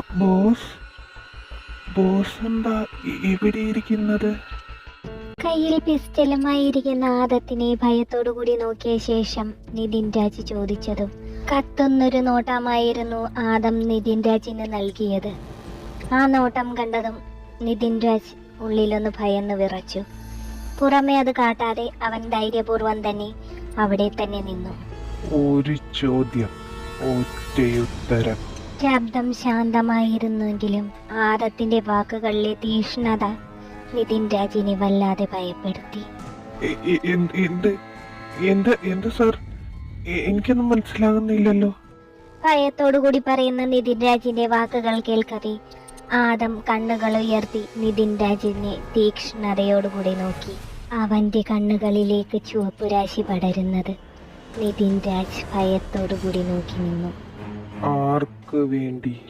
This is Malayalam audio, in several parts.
ബോസ് ബോസ് എന്താ ഇവിടെ ഇരിക്കുന്നത്? കയ്യിൽ പിസ്റ്റലുമായി ഇരിക്കുന്ന ആദത്തിനെ ഭയത്തോടുകൂടി നോക്കിയ ശേഷം നിതിൻ രാജ് ചോദിച്ചതും കത്തുന്നൊരു നോട്ടമായിരുന്നു ആദം നിതിൻ രാജിന് നൽകിയത്. ആ നോട്ടം കണ്ടതും നിതിൻ രാജ് ഉള്ളിലൊന്ന് ഭയന്ന് വിറച്ചു. പുറമെ അത് കാട്ടാതെ അവൻ ധൈര്യപൂർവം തന്നെ അവിടെ തന്നെ നിന്നു. ഒരു ചോദ്യം ഒറ്റയുത്തരം. ശബ്ദം ശാന്തമായിരുന്നെങ്കിലും ആദത്തിന്റെ വാക്കുകളിലെ തീഷ്ണത നിതിൻ രാജിനെ വല്ലാതെ ഭയപ്പെടുത്തി. എന്ത് എന്ത് സാർ? എനിക്കൊന്നും മനസ്സിലാകുന്നില്ലല്ലോ. ഭയത്തോടുകൂടി പറയുന്ന നിതിൻ രാജിന്റെ വാക്കുകൾ കേൾക്കവേ ആദം കണ്ണുകൾ ഉയർത്തി നിതിൻ രാജിനെ തീക്ഷ്ണതയോടുകൂടി നോക്കി. അവന്റെ കണ്ണുകളിലേക്ക് ചുവപ്പുരാശി പടരുന്നത് നിതിൻ രാജ് ഭയത്തോടുകൂടി നോക്കി നിന്നു. ആർക്ക് വേണ്ടി?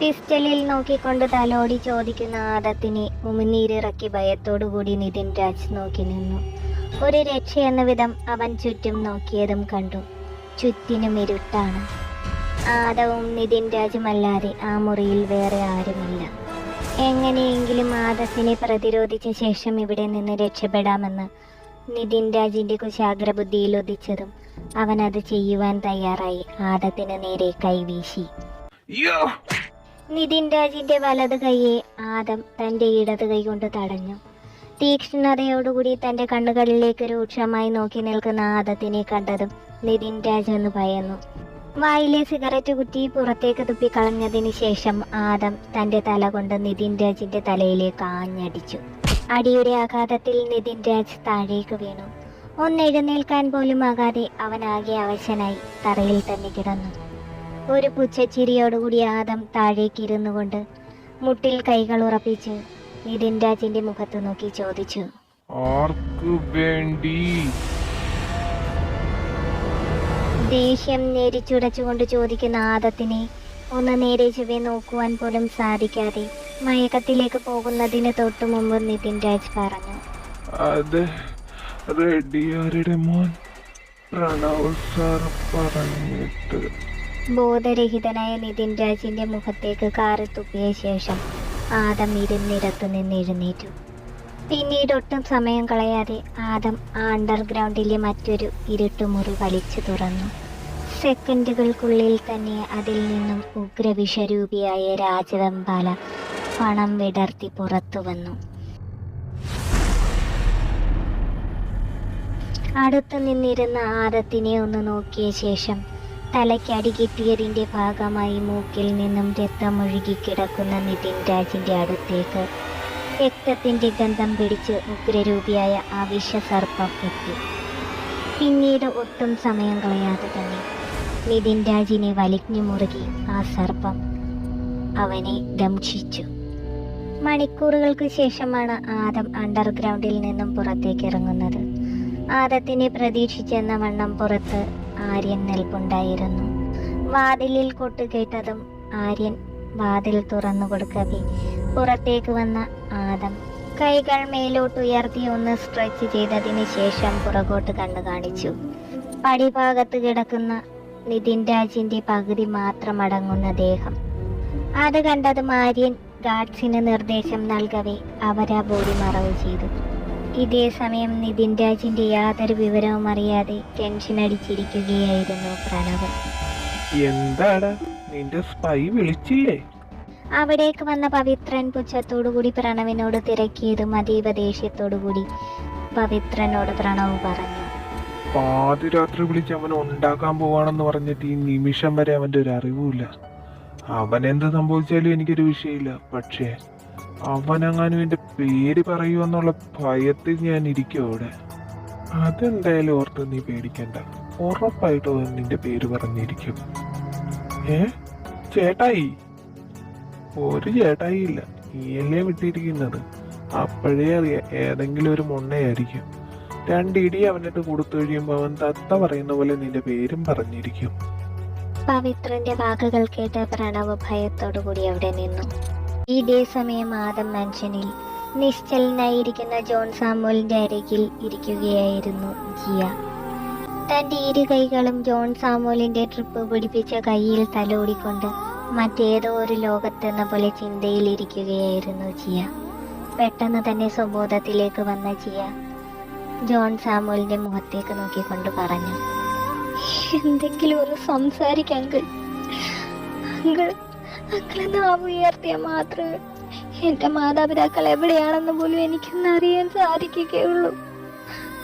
പിസ്റ്റലിൽ നോക്കിക്കൊണ്ട് തലോടി ചോദിക്കുന്ന ആദത്തിനെ ഉമിനീരിറക്കി ഭയത്തോടുകൂടി നിതിൻ രാജ് നോക്കി നിന്നു. ഒരു രക്ഷ എന്ന വിധം അവൻ ചുറ്റും നോക്കിയതും കണ്ടു. ചുറ്റിനും ഇരുട്ടാണ്. ആദവും നിതിൻ രാജുമല്ലാതെ ആ മുറിയിൽ വേറെ ആരുമില്ല. എങ്ങനെയെങ്കിലും ആദത്തിനെ പ്രതിരോധിച്ച ശേഷം ഇവിടെ നിന്ന് രക്ഷപ്പെടാമെന്ന് നിതിൻ രാജിന്റെ കുശാഗ്രബുദ്ധിയിൽ ഉദിച്ചതും അവൻ അത് ചെയ്യുവാൻ തയ്യാറായി. ആദത്തിന് നേരെ കൈവീശി! നിതിൻ രാജിന്റെ വലത് കൈയെ ആദം തന്റെ ഇടത് കൈ കൊണ്ട് തടഞ്ഞു. തീക്ഷ്ണതയോടുകൂടി തന്റെ കണ്ണുകളിലേക്ക് രൂക്ഷമായി നോക്കി നിൽക്കുന്ന ആദത്തിനെ കണ്ടതും നിതിൻ രാജ് എന്ന് ഭയന്നു. വായിലെ സിഗരറ്റ് കുറ്റി പുറത്തേക്ക് തുപ്പിക്കളഞ്ഞതിന് ശേഷം ആദം തന്റെ തല കൊണ്ട് നിതിൻ രാജിന്റെ തലയിലേക്ക് ആഞ്ഞടിച്ചു. അടിയുടെ ആഘാതത്തിൽ നിതിൻ രാജ് താഴേക്ക് വീണു. ഒന്നെഴുന്നേൽക്കാൻ പോലും ആകാതെ അവനാകെ അവശനായി തറയിൽ തന്നെ കിടന്നു. ഒരു പുച്ഛച്ചിരിയോടുകൂടി ആദം താഴേക്ക് ഇരുന്നു കൊണ്ട് മുട്ടിൽ കൈകൾ ഉറപ്പിച്ച് നിതിൻ രാജിന്റെ മുഖത്ത് നോക്കി ചോദിച്ചു. ആർക്ക് വേണ്ടി? ദേഷ്യം നേരിച്ചുടച്ചുകൊണ്ട് ചോദിക്കുന്ന ആദത്തിനെ ഒന്ന് നേരെ ചുവെ നോക്കുവാൻ പോലും സാധിക്കാതെ മയക്കത്തിലേക്ക് പോകുന്നതിന് തൊട്ടു മുമ്പ് നിതിൻ രാജ് പറഞ്ഞു. അത് റെഡിയാരുടെ മോൻ? പ്രണവ് സാർ പറഞ്ഞിട്ട്. ബോധരഹിതനായ നിതിൻ രാജിന്റെ മുഖത്തേക്ക് കാറി തുപ്പിയ ശേഷം ആദം ഇരുന്നിടത്തു നിന്ന് എഴുന്നേറ്റു. പിന്നീട് ഒട്ടും സമയം കളയാതെ ആദം ആ അണ്ടർഗ്രൗണ്ടിലെ മറ്റൊരു ഇരുട്ടുമുറി വലിച്ചു തുറന്നു. സെക്കൻഡുകൾക്കുള്ളിൽ തന്നെ അതിൽ നിന്നും ഉഗ്രവിഷരൂപിയായ രാജവെമ്പാല പണം വിടർത്തി പുറത്തു വന്നു. അടുത്തു നിന്നിരുന്ന ആദത്തിനെ ഒന്ന് നോക്കിയ ശേഷം തലയ്ക്കടി കിട്ടിയതിന്റെ ഭാഗമായി മൂക്കിൽ നിന്നും രക്തമൊഴുകി കിടക്കുന്ന നിതിൻ രാജിന്റെ അടുത്തേക്ക് രക്തത്തിന്റെ ഗന്ധം പിടിച്ച് ഉഗ്രരൂപിയായ ആ വിഷസർപ്പം എത്തി. പിന്നീട് ഒട്ടും സമയം കളയാതെ തന്നെ നിതിൻ രാജിനെ വലിഞ്ഞു മുറുകി ആ സർപ്പം അവനെ ദംശിച്ചു മണിക്കൂറുകൾക്ക് ശേഷമാണ് ആദം അണ്ടർഗ്രൗണ്ടിൽ നിന്നും പുറത്തേക്ക് ഇറങ്ങുന്നത്. ആദത്തിനെ പ്രതീക്ഷിച്ചെന്ന വണ്ണം പുറത്ത് ആര്യൻ നിൽപ്പുണ്ടായിരുന്നു. വാതിലിൽ കൊട്ടുകേട്ടതും ആര്യൻ വാതിൽ തുറന്നു കൊടുക്കവേ. പുറത്തേക്ക് വന്ന ആദം കൈകൾ മേലോട്ടുയർത്തി ഒന്ന് സ്ട്രെച്ച് ചെയ്തതിന് ശേഷം പുറകോട്ട് കണ്ണു കാണിച്ചു. പടിഭാഗത്ത് കിടക്കുന്ന നിതിൻ രാജിന്റെ പകുതി മാത്രം അടങ്ങുന്ന ദേഹം. അത് കണ്ടതും ആര്യൻ ഗാഡ്സിന് നിർദ്ദേശം നൽകവേ അവരാ ബോഡി മറവ് ചെയ്തു. ഇതേ സമയം നിതിൻ രാജിന്റെ യാതൊരു വിവരവും അറിയാതെ ടെൻഷൻ അടിച്ചിരിക്കുകയായിരുന്നു പ്രണവ്. എന്താടാ നിന്റെ സ്പൈ വിളിച്ചില്ലേ? അവിടേക്ക് വന്ന പവിത്രൻ പുച്ഛത്തോടുകൂടി പ്രണവിനോട് തിരക്കിയതും അതീവ ദേഷ്യത്തോടുകൂടി പവിത്രനോട് പ്രണവ് പറഞ്ഞു. പാതിരാത്രി വിളിച്ച് അവൻ ഉണ്ടാക്കാൻ പോവാണെന്ന് പറഞ്ഞിട്ട് ഈ നിമിഷം വരെ അവന്റെ ഒരു അറിവുമില്ല. അവൻ എന്ത് സംഭവിച്ചാലും എനിക്കൊരു വിഷയമില്ല. പക്ഷേ അവനെങ്ങാനും എന്റെ പേര് പറയുമെന്നുള്ള ഭയത്തിൽ ഞാൻ ഇരിക്കും അവിടെ. അതെന്തായാലും ഓർത്ത് നീ പേടിക്കണ്ട. ഉറപ്പായിട്ടും അവൻ നിന്റെ പേര് പറഞ്ഞിരിക്കും. ഏ? ചേട്ടായി? ഒരു ചേട്ടായി ഇല്ല. നീയല്ലേ വിട്ടിരിക്കുന്നത്? അപ്പോഴേ അറിയാം ഏതെങ്കിലും ഒരു മുണ്ണയായിരിക്കും. രണ്ടിടി അവനിട്ട് കൊടുത്തു കഴിയുമ്പോൾ അവൻ തത്ത പറയുന്ന പോലെ നിന്റെ പേരും പറഞ്ഞിരിക്കും. പവിത്രന്റെ വാക്കുകൾ കേട്ട് പ്രണവ് ഭയത്തോടു കൂടി അവിടെ നിന്നു. ഇതേ സമയം ആദം മനുഷ്യനിൽ നിശ്ചലനായിരിക്കുന്ന ജോൺ സാമുവലിന്റെ അരികിൽ ഇരിക്കുകയായിരുന്നു ജിയ. തന്റെ ഇരു കൈകളും ജോൺ സാമുവലിന്റെ ട്രിപ്പ് പിടിപ്പിച്ച കൈയിൽ തലോടിക്കൊണ്ട് മറ്റേതോ ഒരു ലോകത്തെന്ന പോലെ ചിന്തയിലിരിക്കുകയായിരുന്നു ജിയ. പെട്ടെന്ന് തന്നെ സ്വബോധത്തിലേക്ക് വന്ന ജിയ ജോൺ സാമുവലിന്റെ മുഖത്തേക്ക് നോക്കിക്കൊണ്ട് പറഞ്ഞു എന്തെങ്കിലും ഒരു സംസാരിക്കാൻ അങ്കിൾ അങ്കിൾ നാവ് മാത്രമേ എന്റെ മാതാപിതാക്കൾ എവിടെയാണെന്ന് പോലും എനിക്കൊന്ന് അറിയാൻ സാധിക്കുകയുള്ളൂ.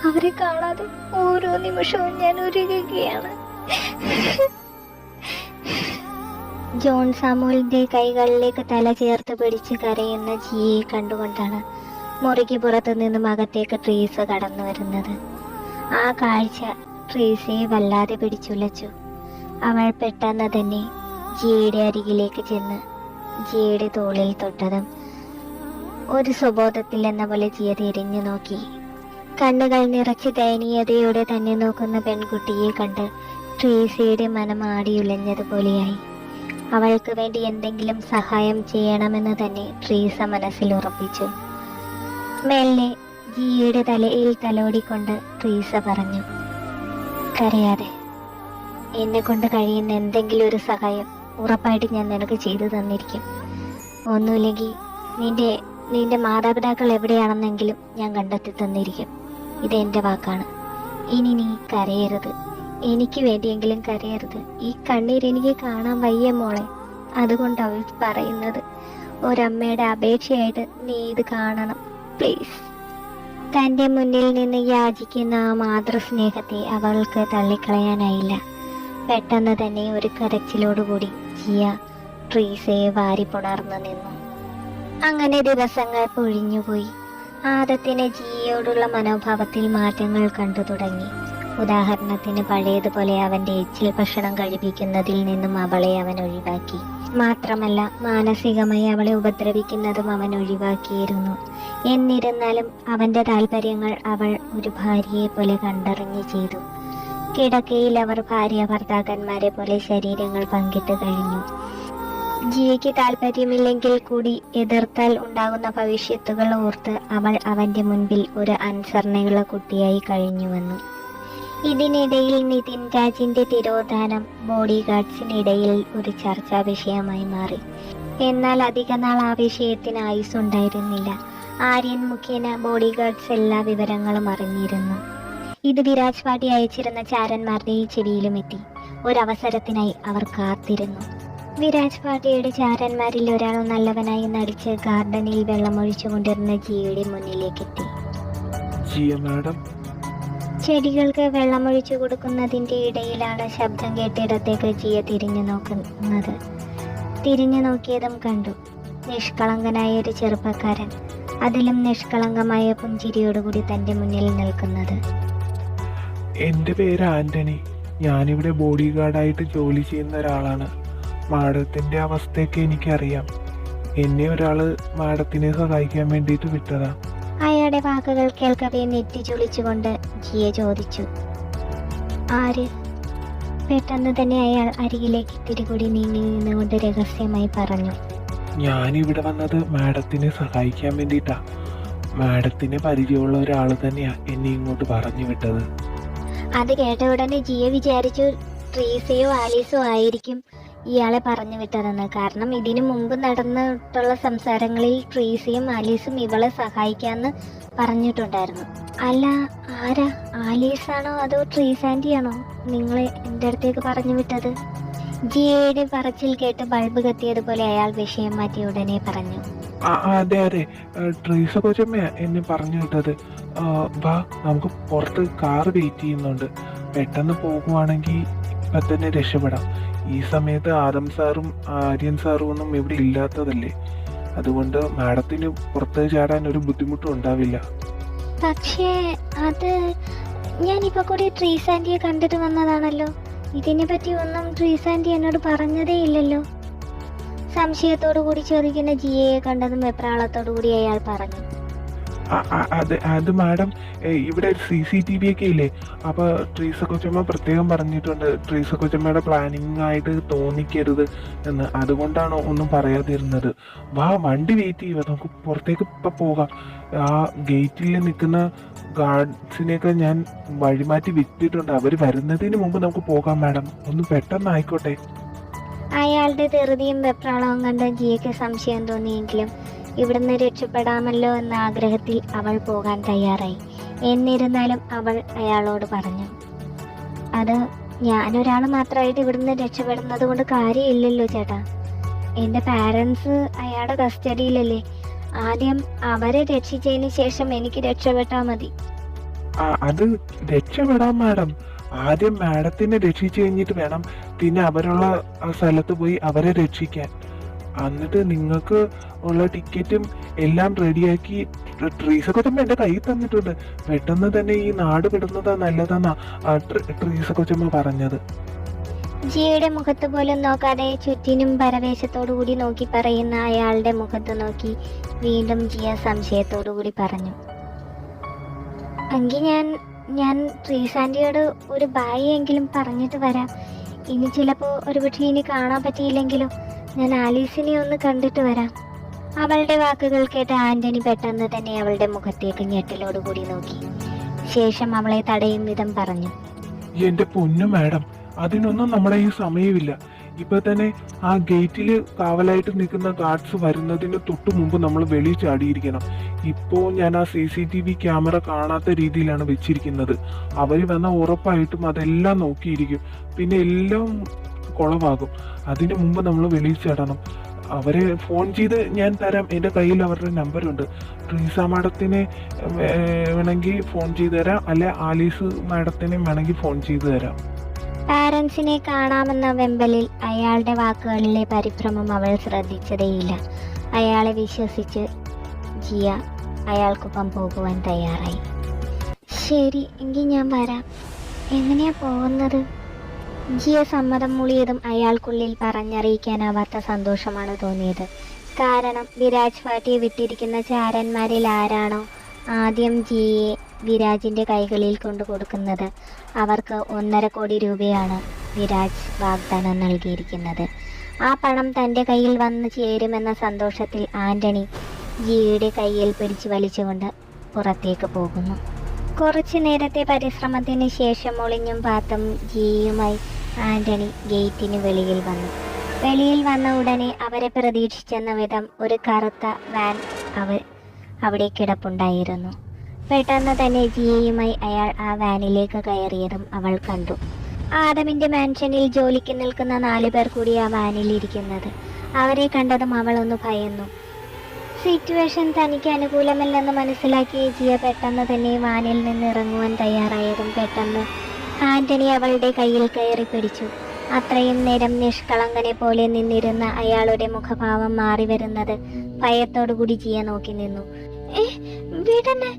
അവരെ കാണാതെ ഓരോ നിമിഷവും ഞാൻ ഒരുങ്ങുകയാണ് ജോൺ സാമുവലിന്റെ കൈകളിലേക്ക് തല ചേർത്ത് പിടിച്ച് കരയുന്ന ജിയെ കണ്ടുകൊണ്ടാണ് മുറിക്ക് പുറത്തു നിന്നും അകത്തേക്ക് ട്രീസ് കടന്നു വരുന്നത്. ആ കാഴ്ച ട്രീസയെ വല്ലാതെ പിടിച്ചുലച്ചു. അവൾ പെട്ടെന്ന് തന്നെ ജിയുടെ അരികിലേക്ക് ചെന്ന് ജിയുടെ തോളിൽ തൊട്ടതും ഒരു സ്വബോധത്തിൽ എന്ന പോലെ ജിയ തിരിഞ്ഞു നോക്കി. കണ്ണുകൾ നിറച്ച് ദയനീയതയോടെ തന്നെ നോക്കുന്ന പെൺകുട്ടിയെ കണ്ട് ട്രീസിയുടെ മനം ആടിയുലഞ്ഞതുപോലെയായി അവൾക്ക് വേണ്ടി എന്തെങ്കിലും സഹായം ചെയ്യണമെന്ന് തന്നെ ട്രീസ മനസ്സിൽ ഉറപ്പിച്ചു. മെല്ലെ ജിയുടെ തലയിൽ തലോടിക്കൊണ്ട് ട്രീസ പറഞ്ഞു കരയാതെ എന്നെ കൊണ്ട് കഴിയുന്ന എന്തെങ്കിലും ഒരു സഹായം ഉറപ്പായിട്ട് ഞാൻ നിനക്ക് ചെയ്തു തന്നിരിക്കും. ഒന്നുമില്ലെങ്കിൽ നിന്റെ നിന്റെ മാതാപിതാക്കൾ എവിടെയാണെന്നെങ്കിലും ഞാൻ കണ്ടെത്തി തന്നിരിക്കും. ഇത് എന്റെ വാക്കാണ്. ഇനി നീ കരയരുത്. എനിക്ക് വേണ്ടിയെങ്കിലും കരയരുത്. ഈ കണ്ണീർ എനിക്ക് കാണാൻ വയ്യ മോളെ. അതുകൊണ്ട് അവൾ പറയുന്നത് ഒരമ്മയുടെ അപേക്ഷയായിട്ട് നീ ഇത് കാണണം. പ്ലീസ്. തന്റെ മുന്നിൽ നിന്ന് യാചിക്കുന്ന ആ മാതൃസ്നേഹത്തെ അവൾക്ക് തള്ളിക്കളയാനായില്ല. പെട്ടെന്ന് തന്നെ ഒരു കരച്ചിലോടുകൂടി ജിയ ട്രീസയെ വാരിപ്പുണർന്നു നിന്നു. അങ്ങനെ ദിവസങ്ങൾ പൊഴിഞ്ഞുപോയി. ആദത്തിന് ജിയോടുള്ള മനോഭാവത്തിൽ മാറ്റങ്ങൾ കണ്ടു തുടങ്ങി. ഉദാഹരണത്തിന് പഴയതുപോലെ അവന്റെ എച്ചിൽ ഭക്ഷണം കഴിപ്പിക്കുന്നതിൽ നിന്നും അവളെ അവൻ ഒഴിവാക്കി. മാത്രമല്ല മാനസികമായി അവളെ ഉപദ്രവിക്കുന്നതും അവൻ ഒഴിവാക്കിയിരുന്നു. എന്നിരുന്നാലും അവന്റെ താല്പര്യങ്ങൾ അവൾ ഒരു ഭാര്യയെ പോലെ കണ്ടറിഞ്ഞു ചെയ്തു. കിടക്കയിൽ അവർ ഭാര്യ ഭർത്താക്കന്മാരെ പോലെ ശരീരങ്ങൾ പങ്കിട്ട് കഴിഞ്ഞു. ജിയയ്ക്ക് താല്പര്യമില്ലെങ്കിൽ കൂടി എതിർത്താൽ ഉണ്ടാകുന്ന ഭവിഷ്യത്തുകൾ ഓർത്ത് അവൾ അവന്റെ മുൻപിൽ ഒരു അനുസരണയുള്ള കുട്ടിയായി കഴിഞ്ഞുവന്നു ഇതിനിടയിൽ നിതിൻ രാജിന്റെ തിരോധാനം ബോഡി ഗാർഡ്സിനിടയിൽ ഒരു ചർച്ചാ വിഷയമായി മാറി. എന്നാൽ അധികനാൾ ആ വിഷയത്തിന് ആയുസ് ഉണ്ടായിരുന്നില്ല ആര്യൻ മുഖേന ബോഡി ഗാർഡ്സ് എല്ലാ വിവരങ്ങളും അറിഞ്ഞിരുന്നു. ഇത് വിരാജ് പാട്ടി അയച്ചിരുന്ന ചാരന്മാരുടെ ഈ ചെവിയിലും എത്തി. ഒരവസരത്തിനായി അവർ കാത്തിരുന്നു. വിരാജ് പാട്ടിയുടെ ചാരന്മാരിൽ ഒരാൾ നല്ലവനായി നടിച്ച് ഗാർഡനിൽ വെള്ളമൊഴിച്ചുകൊണ്ടിരുന്ന ജിയുടെ മുന്നിലേക്ക് എത്തി. ചെടികൾക്ക് വെള്ളമൊഴിച്ചു കൊടുക്കുന്നതിന്റെ ഇടയിലാണ് ശബ്ദം കേട്ടിടത്തേക്ക് ജിയ തിരിഞ്ഞു നോക്കുന്നത്. തിരിഞ്ഞു നോക്കിയതും കണ്ടു. നിഷ്കളങ്കനായ ഒരു ചെറുപ്പക്കാരൻ അതിലും നിഷ്കളങ്കമായ പുഞ്ചിരിയോടുകൂടി തന്റെ മുന്നിൽ നിൽക്കുന്നത്. എന്റെ പേര് ആന്റണി. ഞാനിവിടെ ബോഡി ഗാർഡായിട്ട് ജോലി ചെയ്യുന്ന ഒരാളാണ്. മാഡത്തിന്റെ അവസ്ഥയൊക്കെ എനിക്കറിയാം. എന്നെ ഒരാൾ മാഡത്തിനെ സഹായിക്കാൻ വേണ്ടിയിട്ട് വിട്ടതാ. അയാളുടെ വാക്കുകൾ കേൾക്കവേ നെറ്റി ചുളിച്ചുകൊണ്ട് ജിയ ചോദിച്ചു. ആര്? പെട്ടെന്ന് തന്നെ അയാൾ അരികിലേക്ക് തിരികൂടി നീങ്ങി നിന്നുകൊണ്ട് രഹസ്യമായി പറഞ്ഞു. ഞാനിവിടെ വന്നത് മാഡത്തിനെ സഹായിക്കാൻ വേണ്ടിയിട്ടാ. മാഡത്തിന് പരിചയമുള്ള ഒരാൾ തന്നെയാ എന്നെ ഇങ്ങോട്ട് പറഞ്ഞു വിട്ടത്. അത് കേട്ട ഉടനെ ജിയ വിചാരിച്ചു ട്രീസയോ ആലീസോ ആയിരിക്കും ഇയാളെ പറഞ്ഞു വിട്ടതെന്ന്. കാരണം ഇതിനു മുമ്പ് നടന്നിട്ടുള്ള സംസാരങ്ങളിൽ ട്രീസയും ആലീസും ഇവളെ സഹായിക്കാന്ന് പറഞ്ഞിട്ടുണ്ടായിരുന്നു. അല്ല ആരാ? ആലീസാണോ അതോ ട്രീസ് ആന്റിയാണോ നിങ്ങളെ എന്റെ അടുത്തേക്ക് പറഞ്ഞു വിട്ടത്? ജിയയുടെ പറച്ചിൽ കേട്ട് ബൾബ് കത്തിയതുപോലെ അയാൾ വിഷയം മാറ്റി ഉടനെ പറഞ്ഞു. അതെ അതെ. ട്രീസ കൊച്ചമ്മയാ എന്നെ പറഞ്ഞു വിട്ടത്. വാ നമുക്ക് പുറത്ത് കാർ വെയിറ്റ് ചെയ്യുന്നുണ്ട്. പെട്ടെന്ന് പോകുവാണെങ്കിൽ ഇപ്പൊ തന്നെ രക്ഷപ്പെടാം. ഈ സമയത്ത് ആദം സാറും ആര്യൻ സാറും ഒന്നും ഇവിടെ ഇല്ലാത്തതല്ലേ? അതുകൊണ്ട് മാഡത്തിന് പുറത്ത് ചാടാൻ ഒരു ബുദ്ധിമുട്ടും ഉണ്ടാവില്ല. പക്ഷേ അത് ഞാനിപ്പോൾ കൂടി ട്രീസ് ആന്റിയെ കണ്ടിട്ട് വന്നതാണല്ലോ. ഇതിനെ പറ്റി ഒന്നും ട്രീസ് ആന്റി എന്നോട് പറഞ്ഞതേ ഇല്ലല്ലോ. സംശയത്തോടു കൂടി ചോദിക്കുന്ന ജിയയെ കണ്ടതും വെപ്രാളത്തോടു കൂടി അയാൾ പറഞ്ഞു. അത് മാഡം ഇവിടെ സി സി ടി വി ഒക്കെ ഇല്ലേ? അപ്പൊ ട്രീസ കൊച്ചമ്മ പ്രത്യേകം പറഞ്ഞിട്ടുണ്ട് ട്രീസ കൊച്ചമ്മയുടെ പ്ലാനിങ് ആയിട്ട് തോന്നിക്കരുത് എന്ന്. അതുകൊണ്ടാണ് ഒന്നും പറയാതിരുന്നത്. വാ വണ്ടി വെയിറ്റ് ചെയ്യുക. നമുക്ക് പുറത്തേക്ക് ഇപ്പൊ പോകാം. ആ ഗേറ്റിൽ നിൽക്കുന്ന ഗാർഡ്സിനെയൊക്കെ ഞാൻ വഴിമാറ്റി വിട്ടിട്ടുണ്ട്. അവർ വരുന്നതിന് മുമ്പ് നമുക്ക് പോകാം മാഡം. ഒന്ന് പെട്ടെന്ന് ആയിക്കോട്ടെ അയാളുടെ ധൃതിയും വെപ്രാളവും കണ്ട് ജിയയ്ക്ക് സംശയം തോന്നിയെങ്കിലും ഇവിടുന്ന് രക്ഷപ്പെടാമല്ലോ എന്ന ആഗ്രഹത്തിൽ അവൾ പോകാൻ തയ്യാറായി. എന്നിരുന്നാലും അവൾ അയാളോട് പറഞ്ഞു അത് ഞാനൊരാൾ മാത്രമായിട്ട് ഇവിടുന്ന് രക്ഷപ്പെടുന്നത് കൊണ്ട് കാര്യമില്ലല്ലോ ചേട്ടാ. എന്റെ പാരൻസ് അയാളുടെ കസ്റ്റഡിയിലല്ലേ. ആദ്യം അവരെ രക്ഷിച്ചതിന് ശേഷം എനിക്ക് രക്ഷപ്പെട്ടാൽ മതി. അത് രക്ഷപ്പെടാം മാഡം. ആദ്യം മാഡത്തിനെ രക്ഷിച്ചു കഴിഞ്ഞിട്ട് വേണം പിന്നെ അവരുള്ള ആ സ്ഥലത്ത് പോയി അവരെ രക്ഷിക്കാൻ. എന്നിട്ട് നിങ്ങൾക്ക് ഉള്ള ടിക്കറ്റും എല്ലാം റെഡിയാക്കി ട്രീസൊക്കെ കൊച്ചമ്മ എന്റെ കയ്യിൽ തന്നിട്ടുണ്ട്. പെട്ടെന്ന് തന്നെ ഈ നാട് വിടുന്നതാ നല്ലതെന്നാ ട്രീസ കൊച്ചമ്മ പറഞ്ഞത്. ജിയുടെ മുഖത്ത് പോലും നോക്കാതെ ചുറ്റിനും പരവേശത്തോടു കൂടി നോക്കി പറയുന്ന അയാളുടെ മുഖത്ത് നോക്കി വീണ്ടും ജിയ സംശയത്തോടു കൂടി പറഞ്ഞു. എങ്കിൽ ഞാൻ ഞാൻ ട്രീസാന്റിയോട് ഒരു ബായി എങ്കിലും പറഞ്ഞിട്ട് വരാം. ഇനി ചിലപ്പോൾ ഒരു പക്ഷേ ഇനി കാണാൻ പറ്റിയില്ലെങ്കിലോ? ഞാൻ ആലീസിനെ ഒന്ന് കണ്ടിട്ട് വരാം. അവളുടെ വാക്കുകൾ കേട്ട് ആന്റണി പെട്ടെന്ന് തന്നെ അവളുടെ മുഖത്തേക്ക് ഞെട്ടലോട് കൂടി നോക്കി. ശേഷം അവളെ തടയും വിധം പറഞ്ഞു. എന്റെ പൊന്നു മാഡം അതിനൊന്നും നമ്മുടെ ഈ സമയമില്ല. ഇപ്പൊ തന്നെ ആ ഗേറ്റിൽ കാവലായിട്ട് നിൽക്കുന്ന ഗാർഡ്സ് വരുന്നതിന് തൊട്ടു മുമ്പ് നമ്മൾ വെളി ചാടിയിരിക്കണം. ഇപ്പോ ഞാൻ ആ C C T V camera കാണാത്ത രീതിയിലാണ് വെച്ചിരിക്കുന്നത്. അവർ വന്ന ഉറപ്പായിട്ടും അതെല്ലാം നോക്കിയിരിക്കും. പിന്നെ എല്ലാം കുളമാകും അതിനു മുമ്പ് നമ്മൾ വെളിയിൽ ചാടണം. അവരെ ഫോൺ ചെയ്ത് ഞാൻ തരാം. എന്റെ കയ്യിൽ അവരുടെ നമ്പറുണ്ട് റീസ മാഡത്തിനെ വേണമെങ്കിൽ ഫോൺ ചെയ്ത് തരാം. അല്ലെ ആലീസ് മാഡത്തിനെ വേണമെങ്കിൽ ഫോൺ ചെയ്ത് തരാം. പാരൻസിനെ കാണാമെന്ന വെമ്പലിൽ അയാളുടെ വാക്കുകളിലെ പരിഭ്രമം അവൾ ശ്രദ്ധിച്ചതേയില്ല. അയാളെ വിശ്വസിച്ച് ജിയ അയാൾക്കൊപ്പം പോകുവാൻ തയ്യാറായി. ശരി എങ്കിൽ ഞാൻ വരാം. എങ്ങനെയാ പോകുന്നത്? ജിയ സമ്മതം മൂളിയതും അയാൾക്കുള്ളിൽ പറഞ്ഞറിയിക്കാനാവാത്ത സന്തോഷമാണ് തോന്നിയത്. കാരണം വിരാജ് പാട്ടിയെ വിട്ടിരിക്കുന്ന ചാരന്മാരിൽ ആരാണോ ആദ്യം ജിയെ വിരാജിന്റെ കൈകളിൽ കൊണ്ടു കൊടുക്കുന്നത് അവർക്ക് ഒന്നര കോടി രൂപയാണ് വിരാജ് വാഗ്ദാനം നൽകിയിരിക്കുന്നത്. ആ പണം തന്റെ കയ്യിൽ വന്നു ചേരുമെന്ന സന്തോഷത്തിൽ ആന്റണി ജിയുടെ കയ്യിൽ പിടിച്ചു വലിച്ചുകൊണ്ട് പുറത്തേക്ക് പോകുന്നു. കുറച്ചു നേരത്തെ പരിശ്രമത്തിന് ശേഷം ഒളിഞ്ഞും പാത്തും ജിയുമായി ആന്റണി ഗേറ്റിന് വെളിയിൽ വന്നു. വെളിയിൽ വന്ന ഉടനെ അവരെ പ്രതീക്ഷിച്ചെന്ന വിധം ഒരു കറുത്ത വാൻ അവർ അവിടെ കിടപ്പുണ്ടായിരുന്നു. പെട്ടെന്ന് തന്നെ ജിയയുമായി അയാൾ ആ വാനിലേക്ക് കയറിയതും അവൾ കണ്ടു. ആദമിന്റെ മാൻഷനിൽ ജോലിക്ക് നിൽക്കുന്ന നാലു പേർ കൂടി ആ വാനിൽ ഇരിക്കുന്നത്. അവരെ കണ്ടതും അവൾ ഒന്ന് ഭയന്നു. സിറ്റുവേഷൻ തനിക്ക് അനുകൂലമല്ലെന്ന് മനസ്സിലാക്കിയ ജിയ പെട്ടെന്ന് തന്നെ വാനിൽ നിന്ന് ഇറങ്ങുവാൻ തയ്യാറായതും പെട്ടെന്ന് ആന്റണി അവളുടെ കയ്യിൽ കയറി പിടിച്ചു. അത്രയും നേരം നിഷ്കളങ്കനെ പോലെ നിന്നിരുന്ന അയാളുടെ മുഖഭാവം മാറി വരുന്നത് ഭയത്തോടുകൂടി ജിയ നോക്കി നിന്നു. ഏ വീടന്നെ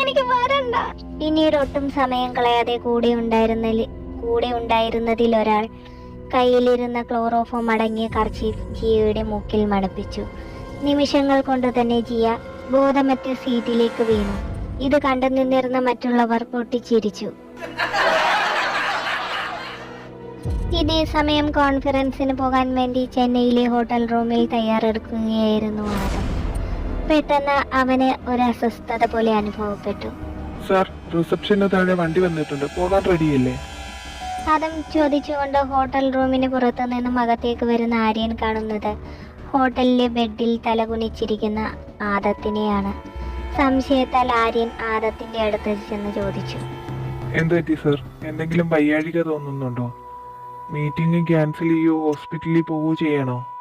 എനിക്ക് വരണ്ട. പിന്നീടൊട്ടും സമയം കളയാതെ കൂടെ ഉണ്ടായിരുന്നതിൽ കൂടെ ഉണ്ടായിരുന്നതിൽ ഒരാൾ കയ്യിലിരുന്ന ക്ലോറോഫോം അടങ്ങിയ കർച്ചീഫ് ജിയയുടെ മൂക്കിൽ മണപ്പിച്ചു നിമിഷങ്ങൾ കൊണ്ട് തന്നെ ജിയ ബോധമറ്റ സീറ്റിലേക്ക് വീണു. ഇത് കണ്ടു നിന്നിരുന്ന മറ്റുള്ളവർ പൊട്ടിച്ചിരിച്ചു. ഇതേ സമയം കോൺഫറൻസിന് പോകാൻ വേണ്ടി ചെന്നൈയിലെ ഹോട്ടൽ റൂമിൽ തയ്യാറെടുക്കുകയായിരുന്നു ആദം. പെട്ടെന്ന് അവന് ഒരു അസ്വസ്ഥത പോലെ അനുഭവപ്പെട്ടു. സാർ റിസപ്ഷന് താഴെ വണ്ടി വന്നിട്ടുണ്ട്. പോകാൻ റെഡിയല്ലേ? ആദം ചോദിച്ചുകൊണ്ട് ഹോട്ടൽ റൂമിന് പുറത്തു നിന്നും അകത്തേക്ക് വരുന്ന ആര്യൻ കാണുന്നത് ഹോട്ടലിലെ ബെഡിൽ തലകുനിച്ചിരിക്കുന്ന ആദത്തിനെയാണ്. സംശയത്താൽ ആര്യൻ ആദത്തിന്റെ അടുത്ത് ചെന്ന് ചോദിച്ചു. എന്തുപറ്റി സർ? എന്തെങ്കിലും വയ്യാഴിക തോന്നുന്നുണ്ടോ? മീറ്റിംഗ് ക്യാൻസൽ ചെയ്യോ? ഹോസ്പിറ്റലിൽ പോവുകയോ ചെയ്യണോ?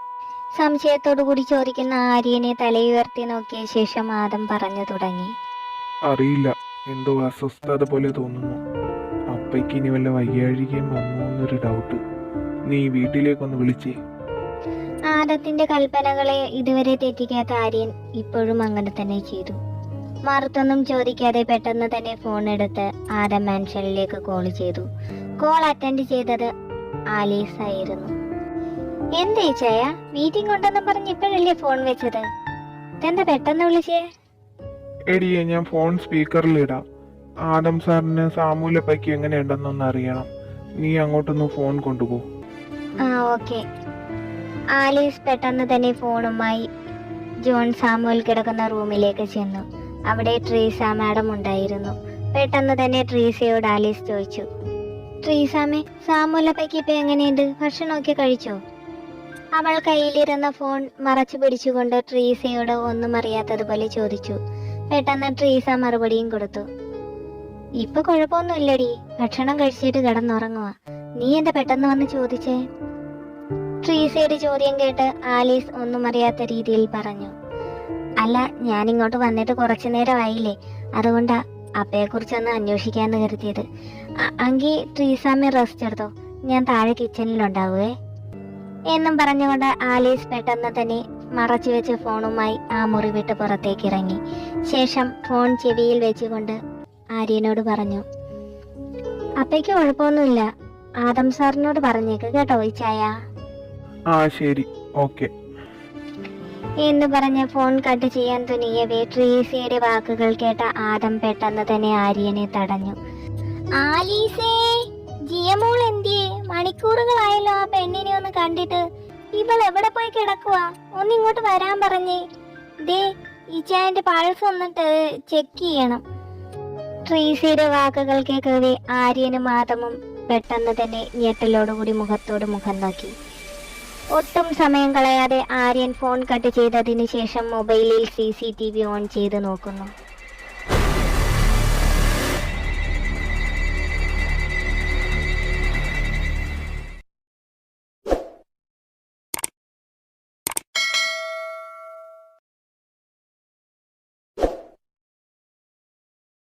സംശയത്തോടു കൂടി ചോദിക്കുന്ന ആര്യനെ തലയുയർത്തി നോക്കിയ ശേഷം ആദം പറഞ്ഞു തുടങ്ങി. അറിയില്ല. എന്തോ അസ്വസ്ഥത പോലെ തോന്നുന്നു. അപ്പയ്ക്ക് ഇനി വല്ല വയ്യാഴികയും വന്നു എന്നൊരു ഡൗട്ട് നീ വീട്ടിലേക്കൊന്ന് വിളിച്ചേ. ആദത്തിന്റെ കൽപ്പനകളെ ഇതുവരെ തെറ്റിക്കാത്ത ആര്യൻ ഇപ്പോഴും അങ്ങനെ തന്നെ ചെയ്തു. മറുത്തൊന്നും ചോദിക്കാതെ പെട്ടെന്ന് തന്നെ ഫോൺ എടുത്ത് ആദം മാൻഷനിലേക്ക് കോൾ ചെയ്തു. കോൾ അറ്റൻഡ് ചെയ്തത് ആലീസ് ആയിരുന്നു എന്തേ ചായ? മീറ്റിംഗ് ഉണ്ടെന്ന് പറഞ്ഞ് ഇപ്പോഴല്ലേ ഫോൺ വെച്ചത്? എന്താ പെട്ടെന്ന് വിളിച്ചേ? എടിയെ ഞാൻ ഫോൺ സ്പീക്കറിൽ ഇടാം. ആദം സാറിന് സാമൂലപ്പയ്ക്ക് എങ്ങനെയുണ്ടെന്നൊന്ന് അറിയണം. നീ അങ്ങോട്ടൊന്ന് ഫോൺ കൊണ്ടുപോ. ആ ഓക്കെ ആലീസ് പെട്ടെന്ന് തന്നെ ഫോണുമായി ജോൺ സാമുവൽ കിടക്കുന്ന റൂമിലേക്ക് ചെന്നു. അവിടെ ട്രീസ മാഡം ഉണ്ടായിരുന്നു. പെട്ടെന്ന് തന്നെ ട്രീസയോട് ആലീസ് ചോദിച്ചു. ട്രീസാമേ സാമുലപ്പയ്ക്ക് ഇപ്പൊ എങ്ങനെയുണ്ട്? ഭക്ഷണമൊക്കെ കഴിച്ചോ? അവൾ കയ്യിലിരുന്ന ഫോൺ മറച്ചു പിടിച്ചുകൊണ്ട് ട്രീസയോട് ഒന്നും അറിയാത്തതുപോലെ ചോദിച്ചു. പെട്ടെന്ന് ട്രീസ മറുപടിയും കൊടുത്തു. ഇപ്പൊ കുഴപ്പമൊന്നുമില്ലടി. ഭക്ഷണം കഴിച്ചിട്ട് കിടന്നുറങ്ങുക നീ എന്താ പെട്ടെന്ന് വന്ന് ചോദിച്ചേ? ട്രീസയുടെ ചോദ്യം കേട്ട് ആലീസ് ഒന്നും അറിയാത്ത രീതിയിൽ പറഞ്ഞു. അല്ല ഞാൻ ഇങ്ങോട്ട് വന്നിട്ട് കുറച്ചു നേരമായില്ലേ. അതുകൊണ്ടാ അപ്പയെ കുറിച്ചൊന്ന് അന്വേഷിക്കാന്ന് കരുതിയത്. അങ്കി ട്രീസാമ്മ റെസ്റ്റ് എടുത്തോ. ഞാൻ താഴെ കിച്ചണിലുണ്ടാവുവേ എന്നും പറഞ്ഞുകൊണ്ട് ആലീസ് പെട്ടെന്ന് തന്നെ മറച്ചു വെച്ച ഫോണുമായി ആ മുറി വിട്ട് പുറത്തേക്ക് ഇറങ്ങി. ശേഷം ഫോൺ ചെവിയിൽ വെച്ചുകൊണ്ട് ആര്യനോട് പറഞ്ഞു അപ്പയ്ക്ക് കുഴപ്പമൊന്നുമില്ല. ആദം സാറിനോട് പറഞ്ഞേക്ക് കേട്ടോ ഈ ചായ. ആ ശരി. ഓക്കെ. എന്ന് പറഞ്ഞ് ഫോൺ കട്ട് ചെയ്യാൻ തുനിയവേ ട്രീസിയുടെ വാക്കുകൾ കേട്ട ആദം പെട്ടെന്ന് തന്നെ ആര്യനെ തടഞ്ഞു. ആലീസേ! ജിയമോൾ എന്തിയേ? മണിക്കൂറുകളായല്ലോ ആ പെണ്ണിനെ ഒന്ന് കണ്ടിട്ട്. ഇവൾ എവിടെ പോയി കിടക്കുക ഒന്നിങ്ങോട്ട് വരാൻ പറഞ്ഞേ. ദേ ഇച്ചായന്റെ പൾസ് ഒന്നിട്ട് ചെക്ക് ചെയ്യണം. ട്രീസിയുടെ വാക്കുകൾ കേൾക്കവെ ആര്യനും ആദമും പെട്ടെന്ന് തന്നെ ഞെട്ടലോടുകൂടി മുഖത്തോട് മുഖം നോക്കി. ഒട്ടും സമയം കളയാതെ ആര്യൻ ഫോൺ കട്ട് ചെയ്തതിന് ശേഷം മൊബൈലിൽ C C T V on ചെയ്ത് നോക്കുന്നു.